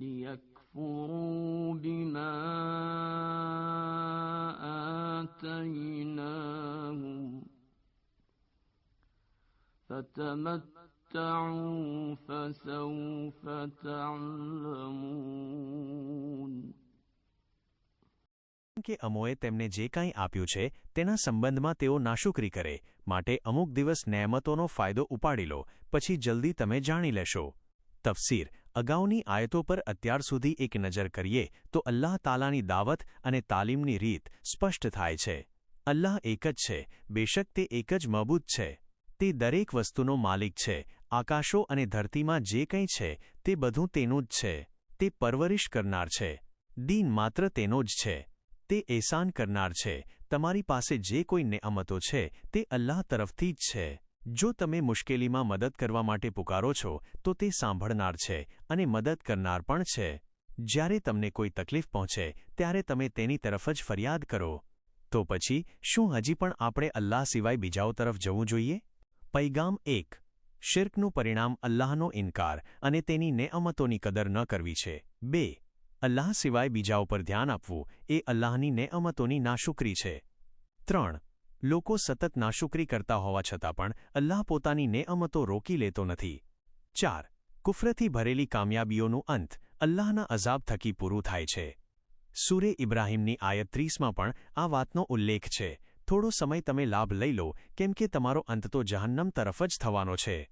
ليكفروا بما آتيناهم فتمتعوا فسوف تعلمون કે અમોએ તેમને જે કાંઈ આપ્યું છે તેના સંબંધમાં તેઓ નાશુકરી કરે માટે અમુક દિવસ નેમતોનો ફાયદો ઉપાડી લો પછી જલ્દી તમે જાણી લેશો તફસીર અગાઉની આયતો પર અત્યાર સુધી એક નજર કરીએ તો અલ્લાહ તાલાની દાવત અને તાલીમની રીત સ્પષ્ટ થાય છે. અલ્લાહ એક જ છે, બેશક તે એક જ મબૂત છે. તે દરેક વસ્તુનો માલિક છે, આકાશો અને ધરતીમાં જે કંઈ છે, તે બધું તેનું જ છે. તે પરવરિશ કરનાર છે. દીન માત્ર તેનો જ છે. તે એહસાન કરનાર છે. તમારી પાસે જે કોઈ નેઅમતો છે, તે અલ્લાહ તરફથી જ છે. જો તમે મુશ્કેલીમાં મદદ કરવા માટે પુકારો છો, તો તે સાંભળનાર છે અને મદદ કરનાર પણ છે. જ્યારે તમને કોઈ તકલીફ પહોંચે, ત્યારે તમે તેની તરફ જ ફરિયાદ કરો. તો પછી, શું હજી પણ આપણે અલ્લાહ સિવાય બીજાઓ તરફ જવું જોઈએ? પૈગામ એક. શિર્કનું પરિણામ અલ્લાહનો ઇનકાર અને તેની નેઅમતોની કદર ન કરવી છે. બે. અલ્લાહ સિવાય બીજાઓ પર ધ્યાન આપવું એ અલ્લાહની નેઅમતોની નાશુકરી છે. ત્રણ. લોકો સતત નાશુકરી કરતા હોવા છતાં પણ અલ્લાહ પોતાની નેઅમતો રોકી લેતો નથી. ચાર, કુફરથી ભરેલી કામયાબીઓનું અંત અલ્લાહના અઝાબ થકી પૂરું થાય છે. સૂરે ઇબ્રાહીમની આયત ત્રીસમાં પણ આ વાતનો ઉલ્લેખ છે. થોડો સમય તમે લાભ લઈ લો, કેમ કે તમારો અંત તો જહન્નમ તરફ જ થવાનો છે.